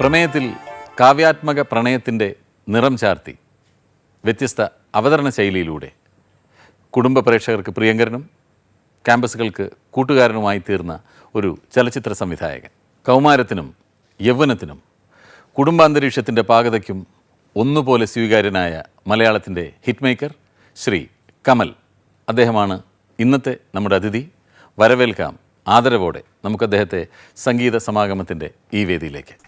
പ്രമേയത്തിൽ കാവ്യാത്മക പ്രണയത്തിന്റെ നിറം ചാർത്തി വ്യത്യസ്ത അവതരണ ശൈലിയിലൂടെ കുടുംബ പ്രേക്ഷകർക്ക് പ്രിയങ്കരനും ക്യാമ്പസുകൾക്ക് കൂട്ടുകാരനുമായി തീർന്ന ഒരു ചലച്ചിത്ര സംവിധായകൻ. കൗമാരത്തിനും യൗവനത്തിനും കുടുംബാന്തരീക്ഷത്തിന്റെ പാകതയ്ക്കും ഒന്നുപോലെ സ്വീകാര്യനായ മലയാളത്തിന്റെ ഹിറ്റ് മേക്കർ ശ്രീ കമൽ. അദ്ദേഹമാണ് ഇന്നത്തെ നമ്മുടെ അതിഥി. വരവേൽക്കാം ആദരവോടെ നമുക്ക് അദ്ദേഹത്തെ സംഗീത സമാഗമത്തിന്റെ ഈ വേദിയിലേക്ക്.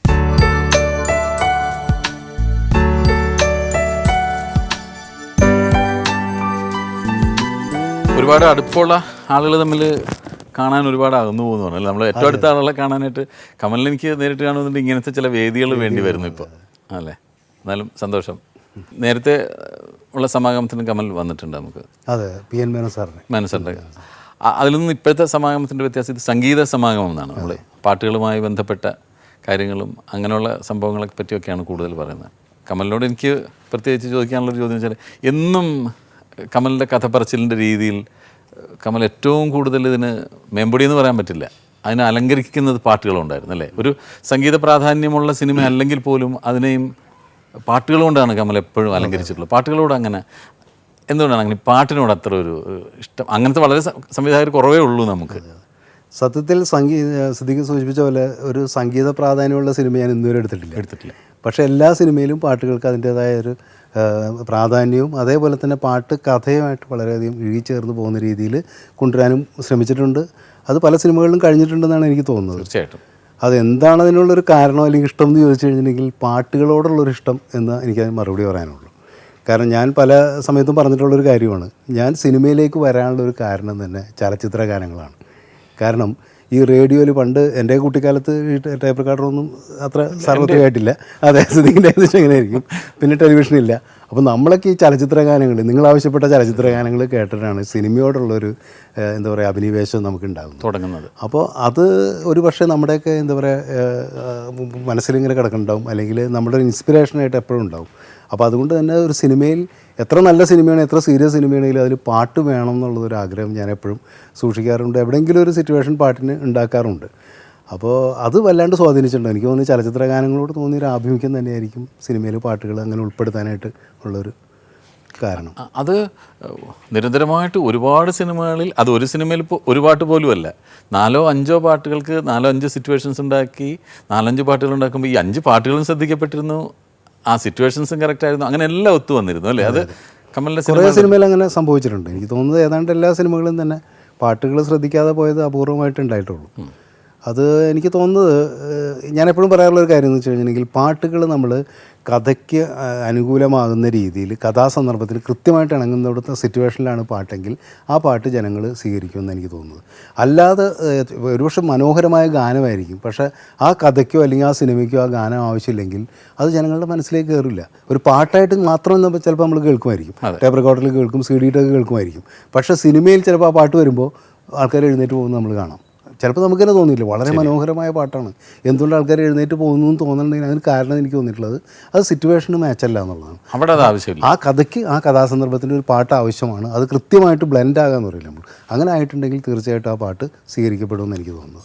ഒരുപാട് അടുപ്പുള്ള ആളുകൾ തമ്മിൽ കാണാൻ ഒരുപാട് അകന്നു പോകുന്നു പറഞ്ഞാൽ നമ്മൾ ഏറ്റവും അടുത്ത ആളുകളെ കാണാനായിട്ട് കമലിന് എനിക്ക് നേരിട്ട് കാണുന്നുണ്ട് ഇങ്ങനത്തെ ചില വേദികൾ വേണ്ടി വരുന്നു ഇപ്പോൾ. അല്ലേ? എന്നാലും സന്തോഷം. നേരത്തെ ഉള്ള സമാഗമത്തിന് കമൽ വന്നിട്ടുണ്ട് നമുക്ക്. അതെ പി എൻ മേനോൻ സാറിന്. മനസ്സുണ്ട് അതിൽ നിന്ന് ഇപ്പോഴത്തെ സമാഗമത്തിന്റെ വ്യത്യാസം ഇത് സംഗീത സമാഗമം എന്നാണ്. നമ്മൾ പാട്ടുകളുമായി ബന്ധപ്പെട്ട കാര്യങ്ങളും അങ്ങനെയുള്ള സംഭവങ്ങളെ പറ്റിയൊക്കെയാണ് കൂടുതൽ പറയുന്നത്. കമലിനോട് എനിക്ക് പ്രത്യേകിച്ച് ചോദിക്കാനുള്ളൊരു ചോദ്യം വെച്ചാൽ എന്നും കമലിന്റെ കഥ പറച്ചിലിന്റെ രീതിയിൽ കമൽ ഏറ്റവും കൂടുതൽ ഇതിന് മെമ്പടി എന്ന് പറയാൻ പറ്റില്ല. അതിനെ അലങ്കരിക്കുന്നത് പാട്ടുകളുണ്ടായിരുന്നു അല്ലേ? ഒരു സംഗീത പ്രാധാന്യമുള്ള സിനിമ അല്ലെങ്കിൽ പോലും അതിനെയും പാട്ടുകൾ കൊണ്ടാണ് കമൽ എപ്പോഴും അലങ്കരിച്ചിട്ടുള്ളത്. പാട്ടുകളോട് അങ്ങനെ എന്തുകൊണ്ടാണ് അങ്ങനെ പാട്ടിനോട് അത്ര ഒരു ഒരു ഇഷ്ടം? അങ്ങനത്തെ വളരെ സംവിധായകർ കുറവേ ഉള്ളൂ നമുക്ക്. സത്യത്തിൽ സംഗീത സിദ്ദിഖ് സൂചിപ്പിച്ച പോലെ ഒരു സംഗീത പ്രാധാന്യമുള്ള സിനിമ ഞാൻ ഇന്നുവരെ എടുത്തിട്ടില്ല. എടുത്തിട്ടില്ല. പക്ഷേ എല്ലാ സിനിമയിലും പാട്ടുകൾക്ക് അതിന്റേതായ ഒരു പ്രാധാന്യവും അതേപോലെ തന്നെ പാട്ട് കഥയുമായിട്ട് വളരെയധികം ഇഴുകിച്ചേർന്ന് പോകുന്ന രീതിയിൽ കൊണ്ടുവരാനും ശ്രമിച്ചിട്ടുണ്ട്. അത് പല സിനിമകളിലും കഴിഞ്ഞിട്ടുണ്ടെന്നാണ് എനിക്ക് തോന്നുന്നത്. തീർച്ചയായിട്ടും. അതെന്താണ് അതിനുള്ളൊരു കാരണം അല്ലെങ്കിൽ ഇഷ്ടം എന്ന് ചോദിച്ചു കഴിഞ്ഞിട്ടുണ്ടെങ്കിൽ പാട്ടുകളോടുള്ളൊരു ഇഷ്ടം എന്ന് എനിക്കതിന് മറുപടി പറയാനുള്ളൂ. കാരണം ഞാൻ പല സമയത്തും പറഞ്ഞിട്ടുള്ളൊരു കാര്യമാണ്. ഞാൻ സിനിമയിലേക്ക് വരാനുള്ളൊരു കാരണം തന്നെ ചലച്ചിത്ര ഗാനങ്ങളാണ് കാരണം ഈ റേഡിയോയിൽ പണ്ട് എന്റെ കുട്ടിക്കാലത്ത് ഈ ടേപ്പ് റെക്കോർഡറൊന്നും അത്ര സാർവത്രികമായിട്ടില്ല. അതെ സ്ഥിതിന്റെ ഏകദേശം എങ്ങനെയായിരിക്കും പിന്നെ ടെലിവിഷനില്ല. അപ്പോൾ നമ്മളൊക്കെ ഈ ചലച്ചിത്ര ഗാനങ്ങൾ നിങ്ങൾ ആവശ്യപ്പെട്ട ചലച്ചിത്ര ഗാനങ്ങൾ കേട്ടിട്ടാണ് സിനിമയോടുള്ളൊരു എന്താ പറയുക അഭിനിവേശം നമുക്ക് ഉണ്ടാകുന്നത് തുടങ്ങുന്നത്. അപ്പോൾ അത് ഒരു പക്ഷേ നമ്മുടെയൊക്കെ എന്താ പറയുക മനസ്സിലിങ്ങനെ കിടക്കുന്നുണ്ടാവും. അല്ലെങ്കിൽ നമ്മുടെ ഒരു ഇൻസ്പിറേഷനായിട്ട് എപ്പോഴും ഉണ്ടാവും. അപ്പോൾ അതുകൊണ്ട് തന്നെ ഒരു സിനിമയിൽ എത്ര നല്ല സിനിമയാണ് എത്ര സീരിയസ് സിനിമയാണെങ്കിലും അതിൽ പാട്ട് വേണം എന്നുള്ളതൊരു ആഗ്രഹം ഞാൻ എപ്പോഴും സൂക്ഷിക്കാറുണ്ട്. എവിടെയെങ്കിലും ഒരു സിറ്റുവേഷൻ പാട്ടിന് ഉണ്ടാക്കാറുണ്ട്. അപ്പോൾ അത് വല്ലാണ്ട് സ്വാധീനിച്ചിട്ടുണ്ട്. എനിക്ക് തോന്നുന്നു ചലച്ചിത്ര ഗാനങ്ങളോട് തോന്നിയൊരു ആഭിമുഖ്യം തന്നെയായിരിക്കും സിനിമയിൽ പാട്ടുകൾ അങ്ങനെ ഉൾപ്പെടുത്താനായിട്ട് ഉള്ളൊരു കാരണം. അത് നിരന്തരമായിട്ട് ഒരുപാട് സിനിമകളിൽ അത് ഒരു സിനിമയിൽ ഒരു പാട്ട് പോലും അല്ല നാലോ അഞ്ചോ പാട്ടുകൾക്ക് നാലോ അഞ്ചോ സിറ്റുവേഷൻസ് ഉണ്ടാക്കി നാലഞ്ച് പാട്ടുകൾ ഉണ്ടാക്കുമ്പോൾ ഈ അഞ്ച് പാട്ടുകളും ശ്രദ്ധിക്കപ്പെട്ടിരുന്നു ആ സിറ്റുവേഷൻസും കറക്റ്റ് ആയിരുന്നു അങ്ങനെ എല്ലാം ഒത്തു വന്നിരുന്നു അല്ലേ? അത് കമലിന്റെ സിനിമ കുറേ സിനിമയിൽ അങ്ങനെ സംഭവിച്ചിട്ടുണ്ട്. എനിക്ക് തോന്നുന്നത് ഏതാണ്ട് എല്ലാ സിനിമകളും തന്നെ പാട്ടുകൾ ശ്രദ്ധിക്കാതെ പോയത് അപൂർവമായിട്ട് ഉണ്ടായിട്ടുള്ളൂ. അത് എനിക്ക് തോന്നുന്നത് ഞാൻ എപ്പോഴും പറയാറുള്ള ഒരു കാര്യം എന്ന് വെച്ച് കഴിഞ്ഞിട്ടുണ്ടെങ്കിൽ പാട്ടുകൾ നമ്മൾ കഥയ്ക്ക് അനുകൂലമാകുന്ന രീതിയിൽ കഥാസന്ദർഭത്തിൽ കൃത്യമായിട്ട് ഇണങ്ങുന്നിടത്ത സിറ്റുവേഷനിലാണ് പാട്ടെങ്കിൽ ആ പാട്ട് ജനങ്ങൾ സ്വീകരിക്കുമെന്ന് എനിക്ക് തോന്നുന്നത്. അല്ലാതെ ഒരുപക്ഷെ മനോഹരമായ ഗാനമായിരിക്കും പക്ഷേ ആ കഥയ്ക്കോ അല്ലെങ്കിൽ ആ സിനിമയ്ക്കോ ആ ഗാനം ആവശ്യമില്ലെങ്കിൽ അത് ജനങ്ങളുടെ മനസ്സിലേക്ക് കയറില്ല. ഒരു പാട്ടായിട്ട് മാത്രം നമ്മൾ ചിലപ്പോൾ നമ്മൾ കേൾക്കുമായിരിക്കും. ടേപ്പ് റെക്കോർഡിൽ കേൾക്കും സി ഡിയിട്ടൊക്കെ കേൾക്കുമായിരിക്കും. പക്ഷേ സിനിമയിൽ ചിലപ്പോൾ ആ പാട്ട് വരുമ്പോൾ ആൾക്കാർ എഴുന്നേറ്റ് പോകുന്നത് നമ്മൾ കാണാം. ചിലപ്പോൾ നമുക്ക് തന്നെ തോന്നിയില്ല. വളരെ മനോഹരമായ പാട്ടാണ്. എന്തുകൊണ്ട് ആൾക്കാർ എഴുന്നേറ്റ് പോകുന്നു എന്ന് തോന്നുന്നുണ്ടെങ്കിൽ അതിന് കാരണം എനിക്ക് തോന്നിയിട്ടുള്ളത് അത് സിറ്റുവേഷന് മാച്ചല്ല എന്നുള്ളതാണ്. അവിടെ അത് ആവശ്യമില്ല. ആ കഥയ്ക്ക് ആ കഥാസന്ദർഭത്തിന്റെ ഒരു പാട്ട് ആവശ്യമാണ്. അത് കൃത്യമായിട്ട് ബ്ലെൻഡ് ആകാമെന്ന് പറയില്ല നമ്മൾ അങ്ങനെ ആയിട്ടുണ്ടെങ്കിൽ തീർച്ചയായിട്ടും ആ പാട്ട് സ്വീകരിക്കപ്പെടുമെന്ന് എനിക്ക് തോന്നുന്നു.